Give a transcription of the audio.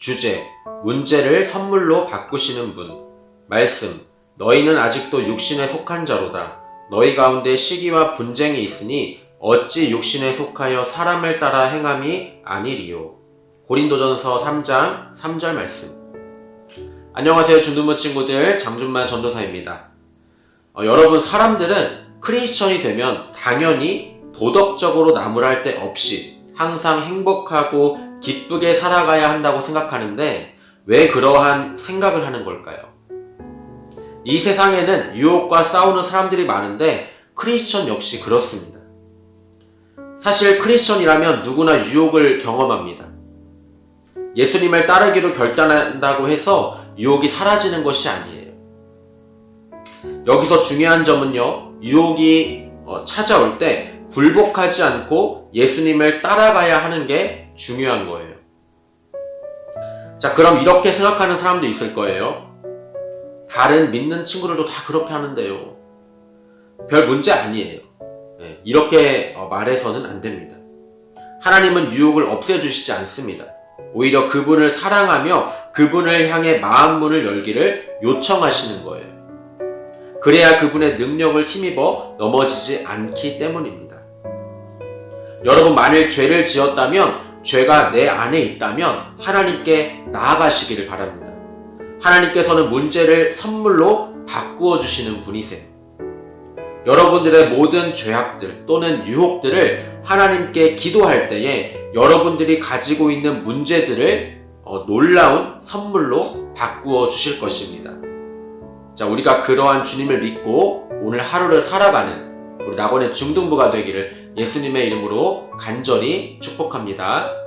주제, 문제를 선물로 바꾸시는 분. 말씀, 너희는 아직도 육신에 속한 자로다. 너희 가운데 시기와 분쟁이 있으니 어찌 육신에 속하여 사람을 따라 행함이 아니리요. 고린도전서 3장 3절 말씀. 안녕하세요, 준두부 친구들. 장준만 전도사입니다. 어, 여러분, 사람들은 크리스천이 되면 당연히 도덕적으로 나무랄 데 없이 항상 행복하고 기쁘게 살아가야 한다고 생각하는데 왜 그러한 생각을 하는 걸까요? 이 세상에는 유혹과 싸우는 사람들이 많은데 크리스천 역시 그렇습니다. 사실 크리스천이라면 누구나 유혹을 경험합니다. 예수님을 따르기로 결단한다고 해서 유혹이 사라지는 것이 아니에요. 여기서 중요한 점은요, 유혹이 어, 찾아올 때 굴복하지 않고 예수님을 따라가야 하는 게 중요한 거예요. 자, 그럼 이렇게 생각하는 사람도 있을 거예요. 다른 믿는 친구들도 다 그렇게 하는데요. 별 문제 아니에요. 네, 이렇게 어, 말해서는 안 됩니다. 하나님은 유혹을 없애주시지 않습니다. 오히려 그분을 사랑하며 그분을 향해 마음문을 열기를 요청하시는 거예요. 그래야 그분의 능력을 힘입어 넘어지지 않기 때문입니다. 여러분, 만일 죄를 지었다면, 죄가 내 안에 있다면 하나님께 나아가시기를 바랍니다. 하나님께서는 문제를 선물로 바꾸어 주시는 분이세요. 여러분들의 모든 죄악들 또는 유혹들을 하나님께 기도할 때에 여러분들이 가지고 있는 문제들을 어, 놀라운 선물로 바꾸어 주실 것입니다. 자, 우리가 그러한 주님을 믿고 오늘 하루를 살아가는 우리 낙원의 중등부가 되기를 예수님의 이름으로 간절히 축복합니다.